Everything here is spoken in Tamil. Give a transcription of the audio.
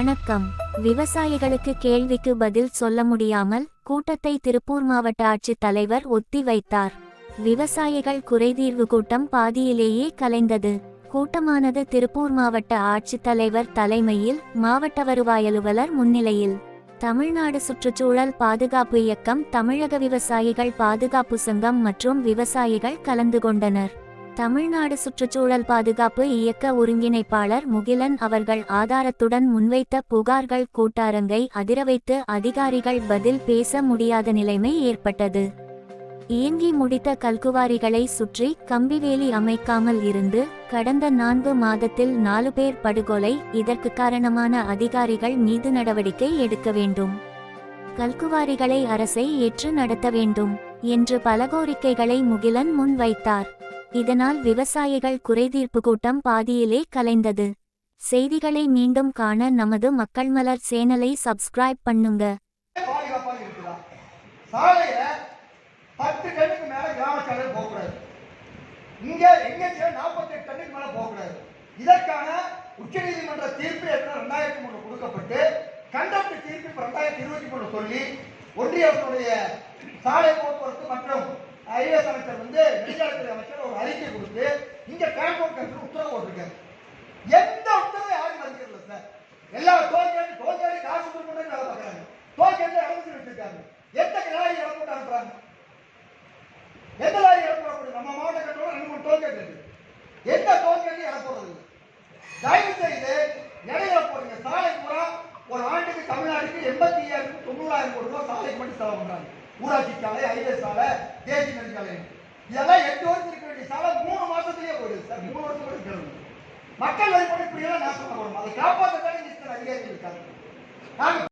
வணக்கம். விவசாயிகளுக்கு கேள்விக்கு பதில் சொல்ல முடியாமல் கூட்டத்தை திருப்பூர் மாவட்ட ஆட்சித் தலைவர் ஒத்தி வைத்தார். விவசாயிகள் குறைதீர்வு கூட்டம் பாதியிலேயே கலைந்தது. கூட்டமானது திருப்பூர் மாவட்ட ஆட்சித்தலைவர் தலைமையில் மாவட்ட வருவாய் அலுவலர் முன்னிலையில். தமிழ்நாடு சுற்றுச்சூழல் பாதுகாப்பு இயக்கம் தமிழக விவசாயிகள் பாதுகாப்பு சங்கம் மற்றும் விவசாயிகள் கலந்து கொண்டனர். தமிழ்நாடு சுற்றுச்சூழல் பாதுகாப்பு இயக்க ஒருங்கிணைப்பாளர் முகிலன் அவர்கள் ஆதாரத்துடன் முன்வைத்த புகார்கள் கூட்டாரங்கை அதிரவைத்து அதிகாரிகள் பதில் பேச முடியாத நிலைமை ஏற்பட்டது. இயங்கி முடித்த கல்குவாரிகளை சுற்றி கம்பிவேலி அமைக்காமல் இருந்து கடந்த நான்கு மாதத்தில் நாலு பேர் படுகொலை இதற்கு காரணமான அதிகாரிகள் மீது நடவடிக்கை எடுக்க வேண்டும். கல்குவாரிகளை அரசை ஏற்று நடத்த வேண்டும் என்று பல கோரிக்கைகளை முகிலன் முன்வைத்தார். இதனால் விவசாயிகள் குறைதீர்ப்பு கூட்டம் பாதியிலே கலைந்தது. செய்திகளை மீண்டும் காண நமது மக்கள் மலர் சேனலை சப்ஸ்கிரைப் பண்ணுங்க. இதற்கான உச்ச நீதிமன்ற தீர்ப்பு ரெண்டாயிரத்தி மூணு கொடுக்கப்பட்டு கண்டப்ட் தீர்ப்பு ரெண்டாயிரத்தி இருபத்தி மூணு சொல்லி ஒன்றிய அரசுடைய சாலை போக்குவரத்து மற்றும் ஐஏஎஸ் அமைச்சர் வந்து நெடுஞ்சாலைத்துறை அமைச்சர் ஒரு அறிக்கை கொடுத்து இங்க டிரான்ஸ்போர்ட் கமிஷன் உத்தரவு போட்டிருக்காரு. எந்த உத்தரவு யாரும் மதிக்கிறது சார் எல்லா டோல்கேட் டோல்கேட் காசு கொடுக்கணும்னு வேலை பார்க்கறாங்க. டோல்கேட்ல இறந்து வச்சிருக்காங்க. எந்த லாரி இறப்போட்டு அனுப்புறாங்க? எந்த லாரி இறப்போட நம்ம மாவட்ட கட்டோட ரெண்டு மூணு டோல்கேட் இருக்கு. எந்த டோல்கேட்டும் இறப்புறது தயவு செய்து இடையில போறீங்க சாலை பூரா ஒரு ஆண்டுக்கு தமிழ்நாட்டுக்கு எண்பத்தி ஐயாயிரம் தொண்ணூறாயிரம் கோடி ரூபாய் சாலைக்கு மட்டும் செலவு பண்றாங்க. ஊராட்சி சாலை ஹைவே சாலை தேசிய நெடுஞ்சாலை. இதெல்லாம் எட்டு வருஷம் இருக்க வேண்டிய சாலை மூணு மாசத்துலயே போயிடுது சார். மூணு வருஷம் கூட கேளுங்க மக்கள் வழிபாடு இப்படி எல்லாம் நாசமா வரும் அதை காப்பாற்ற தானே அதிகாரிகள் இருக்காங்க.